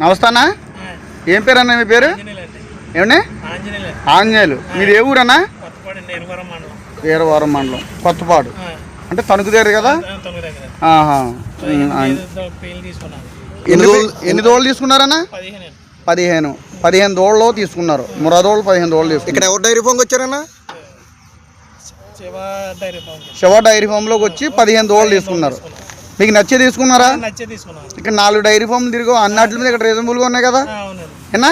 నమస్తే అన్న ఏం పేరు అన్న మీ పేరు? ఏమండి? ఆంజనేయులు. మీది ఏ ఊరన్నా? కొత్తపాడు నేరువరం మండలం. వీరవరం మండలం. కొత్తపాడు. అంటే తణుకు దగ్గర కదా? ఎన్ని దోళ్ళు ఎన్ని దోళ్ళు తీసుకున్నారన్నా? పదిహేను పదిహేను. పదిహేను దోళ్ళు తీసుకున్నారు. మురాదోళ్ళు పదిహేను దోళ్ళు తీసుకున్నారు. ఇక్కడ ఎవరు డైరీ ఫామ్కి వచ్చారన్నా? Shiva dairy farm Shiva dairy ఫామ్లోకి వచ్చి పదిహేను దోళ్ళు తీసుకున్నారు. మీకు నచ్చే తీసుకున్నారా? నచ్చే ఇక్కడ నాలుగు డైరీ ఫామ్లు తిరిగి అన్నట్ల మీద ఇక్కడ రీజనబుల్గా ఉన్నాయి కదా? ఏనా?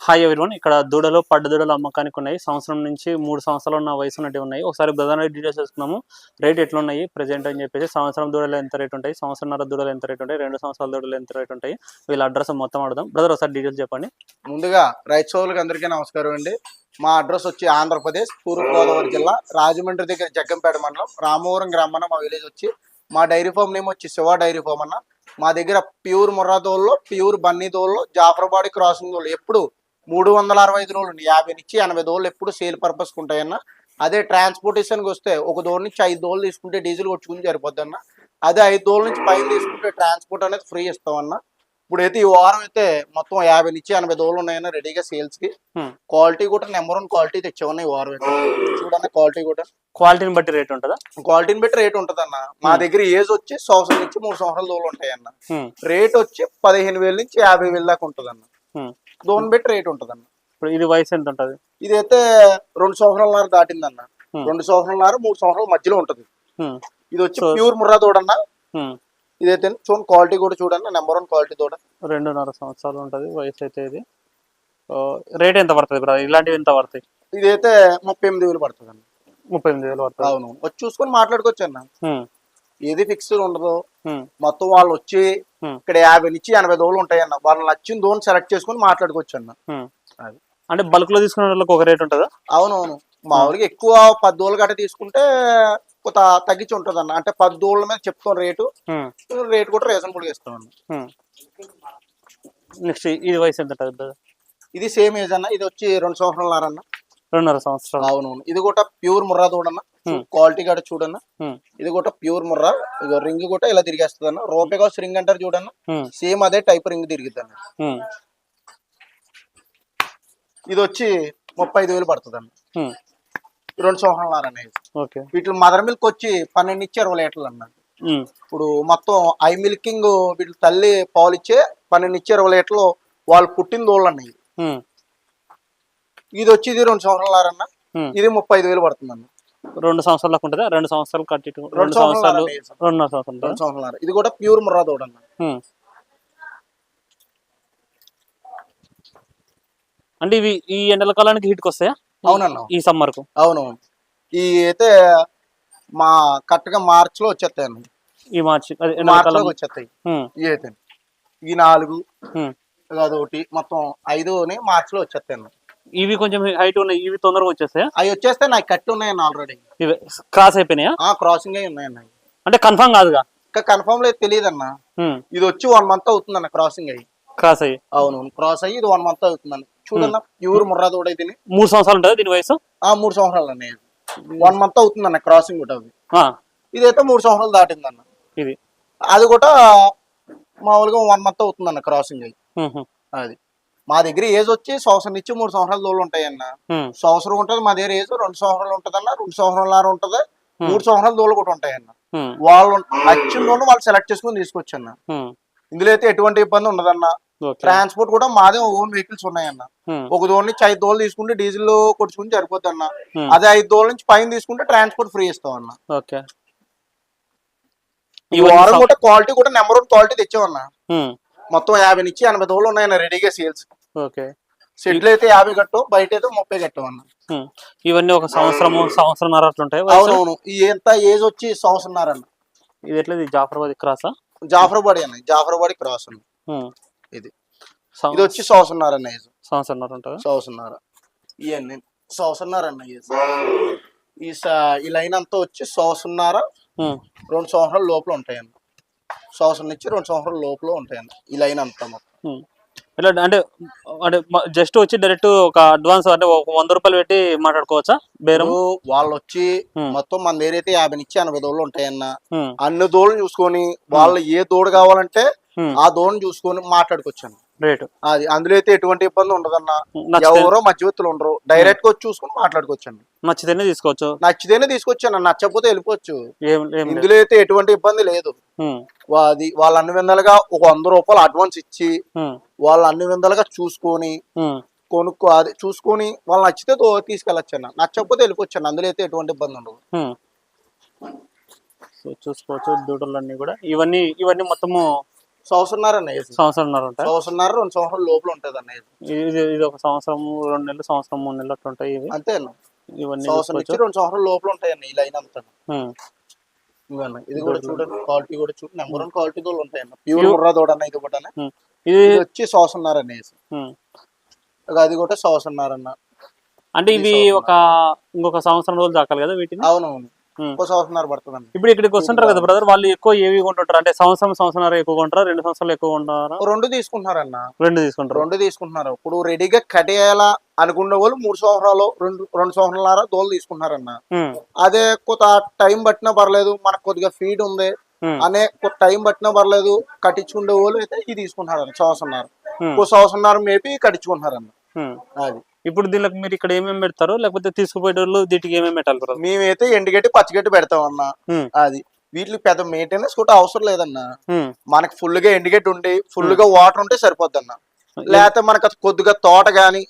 హాయ్ ఎవరివన్ ఇక్కడ దూడలు పడ్డ దూడలు అమ్మకానికి ఉన్నాయి. సంవత్సరం నుంచి మూడు సంవత్సరాలు ఉన్న వయసు ఉన్నట్టు ఉన్నాయి. ఒకసారి బ్రదర్ డీటెయిల్స్ తెలుసుకున్నాము రేట్ ఎట్లా ఉన్నాయి ప్రెజెంట్ అని చెప్పేసి సంవత్సరం దూడలు ఎంత రేట్ ఉంటాయి సంవత్సరంన్నర దూడలు ఎంత రేట్ ఉంటాయి రెండు సంవత్సరాల దూడలు ఎంత రేట్ ఉంటాయి వీళ్ళ అడ్రస్ మొత్తం అడదాం బ్రదర్ ఒకసారి డీటెయిల్స్ చెప్పండి. ముందుగా రైతు సోదరులకు అందరికీ నమస్కారం అండి. మా అడ్రస్ వచ్చి ఆంధ్రప్రదేశ్ తూర్పుగోదావరి జిల్లా రాజమండ్రి దగ్గర జగ్గంపేట మండలం రామవరం గ్రామం మా విలేజ్ వచ్చి మా డైరీ ఫామ్ నేమ్ వచ్చి శివ డైరీ ఫామ్ అన్న. మా దగ్గర ప్యూర్ ముర్రాదోళ్ళు ప్యూర్ బన్నీ తోళ్ళు జాఫర్బాడి క్రాసింగ్ తోళ్ళు ఎప్పుడు మూడు వందల అరవై ఐదు రోజులు యాభై నుంచి ఎనభై దోళ్ళు ఎప్పుడు సేల్ పర్పస్కి ఉంటాయన్న. అదే ట్రాన్స్పోర్టేషన్కి వస్తే ఒక దోళ్ళ నుంచి ఐదు దోళ్ళు తీసుకుంటే డీజిల్ కొట్టుకుని సరిపోద్ది అన్న అదే ఐదు దోళ్ళ నుంచి పైన తీసుకుంటే ట్రాన్స్పోర్ట్ అనేది ఫ్రీ ఇస్తామన్నా. ఇప్పుడు అయితే ఈ వారం అయితే మొత్తం యాభై నుంచి ఎనభై దోళ్ళు ఉన్నాయన్న రెడీగా సేల్స్కి. క్వాలిటీ కూడా నెంబర్ వన్ క్వాలిటీ తెచ్చామన్న ఈ వారం అయితే చూడన్న క్వాలిటీ కూడా. క్వాలిటీని బట్టి రేట్ ఉంటుందా? క్వాలిటీని బట్టి రేట్ ఉంటది అన్న మా దగ్గర ఏజ్ వచ్చి సంవత్సరం నుంచి మూడు సంవత్సరాల దోళ్ళు ఉంటాయి అన్న రేట్ వచ్చి పదిహేను వేల నుంచి యాభై వేల దాకా ఉంటది అన్న. దోన్ బట్టి రేట్ ఉంటది అన్న ఇప్పుడు ఇది వయసు ఎంత ఉంటుంది? ఇదైతే రెండు సంవత్సరాలన్నర దాటిందన్న. Hmm. రెండు సంవత్సరాలన్నర మూడు సంవత్సరాల మధ్యలో ఉంటది. ఇది వచ్చి ప్యూర్ ముర్రా తోడన్న. ఇదైతే చూడండి క్వాలిటీ కూడా చూడన్న నెంబర్ వన్ క్వాలిటీ తోడ రెండున్నర సంవత్సరాలు ఉంటుంది వయసు అయితే ఇది. రేట్ ఎంత పడుతుంది బ్రదర్ ఇలాంటివి ఎంత పడతాయి? ఇదైతే ముప్పై ఎనిమిది వేలు పడుతుంది అన్న ముప్పై ఎనిమిది వేలు పడుతుంది. అవును. వచ్చి చూసుకొని మాట్లాడుకోవచ్చు అన్న ఏది ఫిక్స్డ్ ఉండదు. మొత్తం వాళ్ళు వచ్చి. ఇక్కడ యాభై నుంచి ఎనభై దోళ్ళు ఉంటాయి అన్న వాళ్ళు నచ్చిన దోని సెలెక్ట్ చేసుకొని మాట్లాడుకోవచ్చు అన్న. అంటే బల్క్లో తీసుకునే వాళ్ళకి ఒక రేట్ ఉంటుందా? అవునవును. మామూలుగా ఎక్కువ పది దోళ్ళు గట్ట తీసుకుంటే తగ్గించి ఉంటుంది అన్న అంటే పది దోళ్ళ మీద చెప్తాం రేటు. రేట్ కూడా రీజనబుల్గా ఇస్తాం అన్న. నెక్స్ట్ ఇది వయసు ఎంత ఇది సేమ్ ఏజ్ అన్న. ఇది వచ్చి రెండు సంవత్సరాలు అన్న రెండున్నర సంవత్సరాలు. అవునవును. ఇది కూడా ప్యూర్ ముర్రా దూడన్న. Hmm. క్వాలిటీ కూడా చూడన్న. ఇది కూడా ప్యూర్ ముర్రా. రింగ్ కూడా ఇలా తిరిగేస్తుంది అన్న రూపాయి కాస్ట్ రింగ్ అంటారు చూడన్న. సేమ్ అదే టైప్ రింగ్ తిరిగిద్ది అన్న ఇది వచ్చి ముప్పై ఐదు వేలు పడుతుంది అన్న. రెండు సంవత్సరాలు అనేది. ఓకే. వీటి మదర్ మిల్క్ వచ్చి పన్నెండు నుంచి ఇరవై లీటర్లు అన్న హ్మ్, ఇప్పుడు మొత్తం ఐ మిల్కింగ్ వీటి తల్లి పాలు ఇచ్చే పన్నెండు నుంచి ఇరవై లీటర్లు వాళ్ళు పుట్టిన దోళ్ళు అన్నది హ్మ్, ఇది వచ్చి ఇది రెండు సంవత్సరాలు అన్న హ్మ్. ఇది ముప్పై ఐదు వేలు పడుతుంది అన్న రెండు సంవత్సరాలకు ఉంటుందా? రెండు సంవత్సరాలు కట్టి రెండు సంవత్సరాలు రెండు సంవత్సరాలు. ఇది కూడా ప్యూర్ ముర్రా దోడ అన్న. అంటే ఇవి ఈ ఎండల కాలానికి హీట్కి వస్తాయా? అవునన్న. ఈ సమ్మర్కు అవునవును ఈ అయితే మా కరెక్ట్గా మార్చ్లో వచ్చేస్తాయి అన్న ఈ మార్చి అదే ఎండల మార్చ్ కాలం. లోకి వచ్చేస్తాయి ఇవి అయితే ఈ నాలుగు. అదొకటి మొత్తం ఐదుని మార్చ్లో వచ్చేస్తాయి అన్న ఇవి కొంచెం హైట్ ఉన్నాయి ఇవి తొందరగా వచ్చేస్తాయా? అవి వచ్చేస్తే నాకు కట్టి ఉన్నాయన్న ఆల్రెడీ. ఇవి క్రాస్ అయిపోయినాయా? ఆ క్రాసింగ్ అయి ఉన్నాయన్న అంటే కన్ఫర్మ్ కాదుగా? ఇంకా కన్ఫర్మ్ లేదు తెలియదు అన్న ఇది వచ్చి వన్ మంత్ అవుతుంది అన్న క్రాసింగ్ అయ్యి. క్రాస్ అయ్యి. అవును క్రాస్ అయ్యి ఇది వన్ మంత్ అవుతుందండి. చూడన్న ప్యూర్ ముర్రా తోడ ఇది మూడు సంవత్సరాలు ఉంటుంది దీని వయసు? ఆ మూడు సంవత్సరాలు అన్న వన్ మంత్ అవుతుందన్న క్రాసింగ్ కూడా అది. ఆ, ఇదైతే మూడు సంవత్సరాలు దాటిందన్న. ఇది. అది కూడా మామూలుగా వన్ మంత్ అవుతుందన్న క్రాసింగ్ అయ్యి అది. మా దగ్గర ఏజ్ వచ్చి సంవత్సరం నుంచి మూడు సంవత్సరాల దోళ్ళు ఉంటాయన్న. సంవత్సరం ఉంటుంది మా దగ్గర ఏజ్ రెండు సంవత్సరాలు ఉంటదన్న రెండు సంవత్సరాల ఉంటుంది మూడు సంవత్సరాల దోళ్ళు కూడా ఉంటాయన్న. వాళ్ళు నచ్చిన వాళ్ళు సెలెక్ట్ చేసుకుని తీసుకొచ్చన్న. ఇందులో అయితే ఎటువంటి ఇబ్బంది ఉండదన్న. ట్రాన్స్పోర్ట్ కూడా మాదే ఓన్ వెహికల్స్ ఉన్నాయన్న. ఒక దోళ్ళ నుంచి ఐదు దోళ్ళు తీసుకుంటే డీజిల్ కొట్టుకుని సరిపోద్ది అన్న. అదే ఐదు దోళ్ళ నుంచి పైన తీసుకుంటే ట్రాన్స్పోర్ట్ ఫ్రీ ఇస్తాం అన్న ఓకే. ఈ వారం కూడా క్వాలిటీ కూడా నెంబర్ వన్ క్వాలిటీ తెచ్చామన్న మొత్తం యాభై నుంచి ఎనభై దోళ్ళు ఉన్నాయన్న రెడీగా సేల్స్. ఓకే. సెట్లు అయితే యాభై కట్టాం బయట అయితే ముప్పై కట్టాం అన్న. ఇవన్నీ ఒక సంవత్సరము సంవత్సరంన్నర అట్లుంటాయి? అవునవును. ఎంత ఏజ్ వచ్చి సంవత్సరం అన్న. ఇది ఎట్లా జాఫరాబాద్ క్రాసా? జాఫర్బాడి అన్న జాఫర్బాడి క్రాస్ అన్న. ఇది. ఇది వచ్చి సంవత్సరం అన్న ఏజ్. సంవత్సరంన్నర సంవత్సరం ఇవన్నీ సంవత్సరం అన్న ఏజ్. ఈ స- ఈ లైన్ అంతా వచ్చి హ్మ్, రెండు సంవత్సరాల లోపల ఉంటాయన్న. సంవత్సరం నుంచి రెండు సంవత్సరాల లోపల ఉంటాయన్న ఈ లైన్ అంతా మొత్తం. అంటే అంటే జస్ట్ వచ్చి డైరెక్ట్ ఒక అడ్వాన్స్ అంటే ఒక వంద రూపాయలు పెట్టి మాట్లాడుకోవచ్చా? బేరం? వాళ్ళు వచ్చి. మొత్తం మన దగ్గర అయితే యాభై నుంచి ఎనభై దోళ్ళు ఉంటాయన్న. అన్ని దోళ్ళు చూసుకొని వాళ్ళు ఏ దూడ కావాలంటే ఆ దూడను చూసుకొని మాట్లాడుకొచ్చాను. రేటు. అది అందులో అయితే ఎటువంటి ఇబ్బంది ఉండదన్న. ఎవరో మధ్యవర్తులు ఉండరు. డైరెక్ట్గా వచ్చి చూసుకొని మాట్లాడుకోవచ్చాను నచ్చితేనే తీసుకోవచ్చు నచ్చితేనే తీసుకొచ్చాను. నచ్చకపోతే వెళ్ళిపోవచ్చు. ఇందులో అయితే ఎటువంటి ఇబ్బంది లేదు. అది వాళ్ళు అన్ని విధాలుగా ఒక వంద రూపాయలు అడ్వాన్స్ ఇచ్చి వాళ్ళు అన్ని విధాలుగా చూసుకొని. కొనుక్కో అది చూసుకొని వాళ్ళు నచ్చితే తీసుకెళ్ళొచ్చు అన్న నచ్చకపోతే వెళ్ళిపోవచ్చు అందులో అయితే ఎటువంటి ఇబ్బంది ఉండదు. సో చూసుకోవచ్చు. అన్ని కూడా. ఇవన్నీ ఇవన్నీ మొత్తము సంవత్సరంన్నర అన్న ఏజ్. సంవత్సరంన్నర ఉంటాయి? సంవత్సరంన్నర రెండు సంవత్సరాల లోపల ఉంటుంది అన్న ఏజ్. ఇది ఇది ఒక సంవత్సరం రెండు నెలలు సంవత్సరం మూడు నెలలు అట్లా ఉంటాయి ఇవి? అంతే అన్న. ఇవన్నీ సంవత్సరం నుంచి చూసుకోవచ్చు. రెండు సంవత్సరాల లోపల ఉంటాయి అన్న ఈ లైన్ అంతా. హ్మ్. ఇవన్న ఇది కూడా చూడండి క్వాలిటీ కూడా చూడండి నెంబర్ వన్ క్వాలిటీ దోళ్ళు ఉంటాయి అన్న. ప్యూర్ ముర్రా అన్న ఇది కూడా. ఇది వచ్చి సంవత్సరంన్నర అది కూడా సంవత్సరంన్నర అన్న. అంటే ఇవి ఒక ఇంకొక సంవత్సరం రోజులు దాకాలి కదా వీటిని? అవునవును. ఒక సంవత్సరంన్నర పడుతుంది అన్న ఇప్పుడు ఇక్కడికి వస్తుంటారు కదా బ్రదర్ వాళ్ళు ఎక్కువ ఏవి కొంటుంటారు? అంటే సంవత్సరం సంవత్సరం ఎక్కువ కొంటారా? రెండు సంవత్సరాలు ఎక్కువ కొంటారా? రెండు తీసుకుంటున్నారన్న. రెండు తీసుకుంటారు. రెండు తీసుకుంటున్నారు. ఇప్పుడు రెడీగా కట్టేయాలా అనుకునే వాళ్ళు మూడు సంవత్సరాలు రెండు రెండు సంవత్సరాల దోలు తీసుకుంటున్నారన్న. అదే కొత్త టైం పట్టినా పర్లేదు మనకు కొద్దిగా ఫీడ్ ఉంది. అనే కొత్త టైం పట్టినా పర్లేదు కట్టించుకునే వాళ్ళు అయితే ఇది తీసుకుంటున్నారన్న సంవత్సరంన్నర. హ్మ్. ఇంకో సంవత్సరంన్నర మేపి కట్టించుకుంటున్నారన్న. అది. ఇప్పుడు దీనికి మీరు ఇక్కడ ఏమేమి పెడతారు లేకపోతే తీసుకుపోయే వాళ్ళు దీటికి ఏమేమి పెట్టాలి మేమైతే ఎండుగడ్డి పచ్చిగడ్డి పెడతామన్న హ్మ్. అది. వీటికి పెద్ద మెయింటెనెన్స్ కూడా అవసరం లేదన్న. మనకి ఫుల్గా ఎండుగడ్డి ఉండి ఫుల్గా వాటర్ ఉంటే సరిపోద్దన్న. లేకపోతే మనకు కొద్దిగా తోట గాని.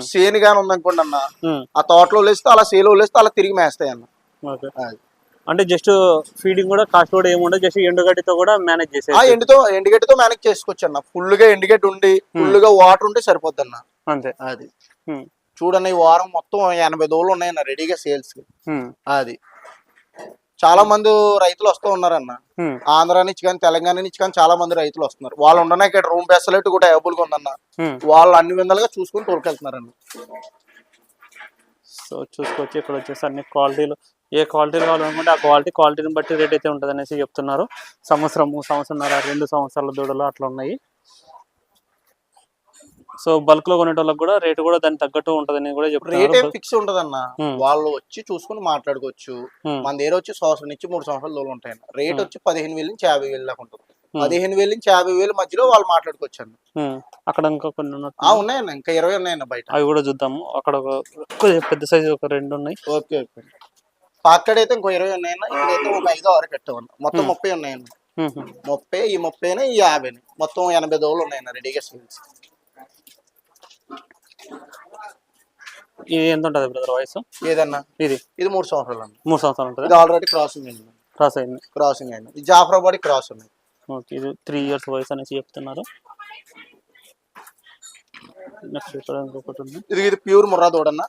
సేను గాని ఉందనుకోండి అన్న. ఆ తోటలో లేస్తే అలా సేలో లేస్తే అలా తిరిగి మేస్తాయి అన్న. అంటే జస్ట్ ఫీడింగ్ కూడా కాస్ట్ కూడా ఏముండదు జస్ట్ ఎండుగడ్డితో కూడా మేనేజ్ ఆ చేసేది ఎండుతో ఎండుగడ్డితో మేనేజ్ చేసుకోవచ్చు అన్న. ఫుల్గా ఎండుగడ్డి ఉండి ఫుల్గా వాటర్ ఉంటే సరిపోద్దన్న. అంతే. అది. చూడండి ఈ వారం మొత్తం ఎనభై దోళ్ళు ఉన్నాయన్న రెడీగా సేల్స్. అది. చాలా మంది రైతులు వస్తూ ఉన్నారన్న. ఆంధ్ర నుంచి కానీ తెలంగాణ నుంచి కానీ చాలా మంది రైతులు వస్తున్నారు. వాళ్ళు ఉండనే ఇక్కడ రూమ్ ఫెసిలిటీ కూడా అవైలబుల్గా ఉందన్న. వాళ్ళు అన్ని విధాలుగా చూసుకుని తోలుకెళ్తున్నారన్న. సో చూసుకోవచ్చు. ఇక్కడ వచ్చేసి అన్ని క్వాలిటీలు. ఏ క్వాలిటీ కావాలనుకుంటే ఆ క్వాలిటీ క్వాలిటీని బట్టి రేట్ అయితే ఉంటుంది అనేసి చెప్తున్నారు. సంవత్సరము సంవత్సరంన్నర రెండు సంవత్సరాల దూడలు అట్లా ఉన్నాయి. సో బల్క్లో కొనేటోళ్ళకి కూడా రేటు కూడా దానికి తగ్గట్టు ఉంటుందని కూడా రేట్ ఏం ఫిక్స్ ఉండదన్న. Hmm. వాళ్ళు వచ్చి చూసుకుని మాట్లాడుకోవచ్చు. మన దగ్గర వచ్చి సంవత్సరం నుంచి మూడు సంవత్సరాల దూరం ఉంటాయన్న రేట్. వచ్చి పదిహేను వేలు నుంచి యాభై వేలు దాకా ఉంటుంది. పదిహేను వేలు నుంచి యాభై వేలు మధ్యలో వాళ్ళు మాట్లాడుకోవచ్చు అన్న. ఉమ్, అక్కడ ఇంకా కొన్ని ఉన్నట్టు ఆ ఉన్నాయన్న. ఇంకా ఇరవై ఉన్నాయన్న బయట. అవి కూడా చూద్దాము. అక్కడ ఒక కొంచెం పెద్ద సైజు ఒక రెండు ఉన్నాయి. Okay okay. అక్కడైతే ఇంకో ఇరవై ఉన్నాయన్న. ఇక్కడైతే ఒక ఐదో ఆరు కట్టామన్న. మొత్తం. ముప్పై ఉన్నాయన్న. ముప్పై ఈ ముప్పైనా ఈ యాభై మొత్తం ఎనభై దోళ్ళు ఉన్నాయన్న రెడీగా సేల్స్ ఇది ఎంత ఉంటుంది బ్రదర్ వయసు? ఏదన్నా. ఇది? ఇది మూడు సంవత్సరాలు అన్న మూడు సంవత్సరాలు ఉంటుంది? ఇది ఆల్రెడీ క్రాసింగ్ అయింది. క్రాస్ అయింది. క్రాసింగ్ అయింది. ఇది జాఫరాబాద్ క్రాస్ ఉన్నాయి. ఓకే ఇది త్రీ ఇయర్స్ వయసు అనేసి చెప్తున్నారు. నెక్స్ట్ ఇక్కడ ఇంకొకటి ఉంది. ఇది ఇది ప్యూర్ ముర్రా దూడన్న.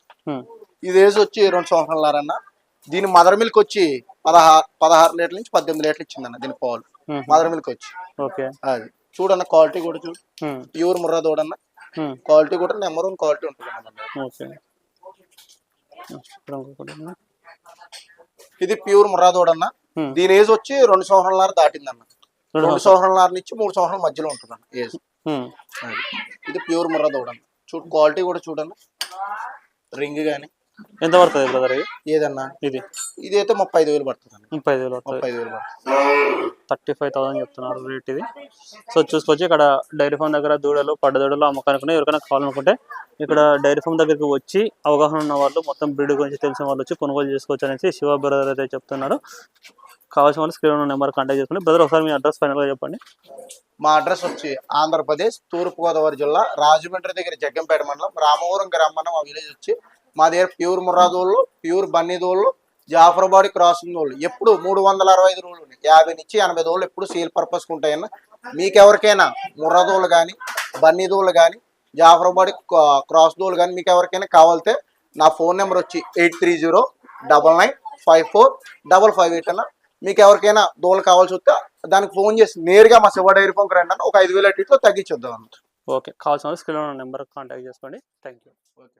ఇది ఏజ్ వచ్చి రెండు సంవత్సరాలన్న దీని మదర్ మిల్క్ వచ్చి పదహారు పదహారు లీటర్ల నుంచి పద్దెనిమిది లీటర్లు ఇచ్చిందన్న దీని పాలు. మదర్ మిల్క్ వచ్చి. ఓకే. అది. చూడన్న క్వాలిటీ కూడా చూడు ప్యూర్ ముర్రా దూడన్న. క్వాలిటీ కూడా నెంబర్ వన్ క్వాలిటీ ఉంటుంది అన్న ఓకే నెక్స్ట్ ఇక్కడ ఇంకొకటి ఉంది ఇది ప్యూర్ ముర్రా దూడన్న ఉమ్, దీని ఏజ్ వచ్చి రెండు సంవత్సరాల దాటిందన్న. రెండు సంవత్సరాల. నుంచి మూడు సంవత్సరాల మధ్యలో ఉంటుందన్న ఏజ్. ఉమ్, అది. ఇది ప్యూర్ ముర్రా దూడన్న చూడు క్వాలిటీ కూడా చూడన్న రింగ్ కానీ ఎంత పడుతుంది బ్రదర్ ఏదన్నా? ఇది. ఇది అయితే ముప్పై ఐదు వేలు పడుతుంది అన్న ముప్పై ఐదు వేలు ముప్పై ఐదు వేలు పడుతుంది. థర్టీ ఫైవ్ థౌసండ్ చెప్తున్నారు రేట్ ఇది. సో చూసుకోవచ్చు ఇక్కడ డైరీ ఫామ్ దగ్గర దూడలు పడ్డ దూడలు అమ్మకానికి ఎవరికైనా కావాలనుకుంటే ఇక్కడ డైరీ ఫామ్ దగ్గరికి వచ్చి అవగాహన ఉన్న వాళ్ళు మొత్తం బ్రీడ్ గురించి తెలిసిన వాళ్ళు వచ్చి కొనుగోలు చేసుకోవచ్చు అనేసి శివ బ్రదర్ అయితే చెప్తున్నారు. కావాల్సిన వాళ్ళు స్క్రీన్ నెంబర్ కాంటాక్ట్ చేసుకోండి. బ్రదర్ ఒకసారి మీ అడ్రస్ ఫైనల్గా చెప్పండి. మా అడ్రస్ వచ్చి ఆంధ్రప్రదేశ్ తూర్పుగోదావరి జిల్లా రాజమండ్రి దగ్గర జగ్గంపేట మండలం రామవరం గ్రామం మా విలేజ్ వచ్చి మా దగ్గర ప్యూర్ ముర్రాదోళ్ళు ప్యూర్ బన్నీదోళ్ళు జాఫరాబాద్ క్రాసింగ్ దోళ్ళు ఎప్పుడు మూడు వందల అరవై ఐదు రోజులు ఉన్నాయి. యాభై నుంచి ఎనభై దోళ్ళు ఎప్పుడు సేల్ పర్పస్ ఉంటాయన్న మీకు ఎవరికైనా ముర్రాదోళ్ళు కానీ బన్నీదోళ్ళు కానీ జాఫరాబాద్ క్రాస్ దోళ్ళు కానీ మీకు ఎవరికైనా కావాలితే నా ఫోన్ నెంబర్ వచ్చి eight three zero double nine five four double five eight అన్న. మీకు ఎవరికైనా దోలు కావాల్సి వస్తే దానికి ఫోన్ చేసి నేరుగా మా శివ డైరీ పంప్ రండి అన్న. ఒక ఐదు వేల ఇట్లో తగ్గించొద్దాం అన్న ఓకే. కావాల్సిన వాళ్ళు స్క్రీన్ నెంబర్ కాంటాక్ట్ చేసుకోండి. Thank you okay.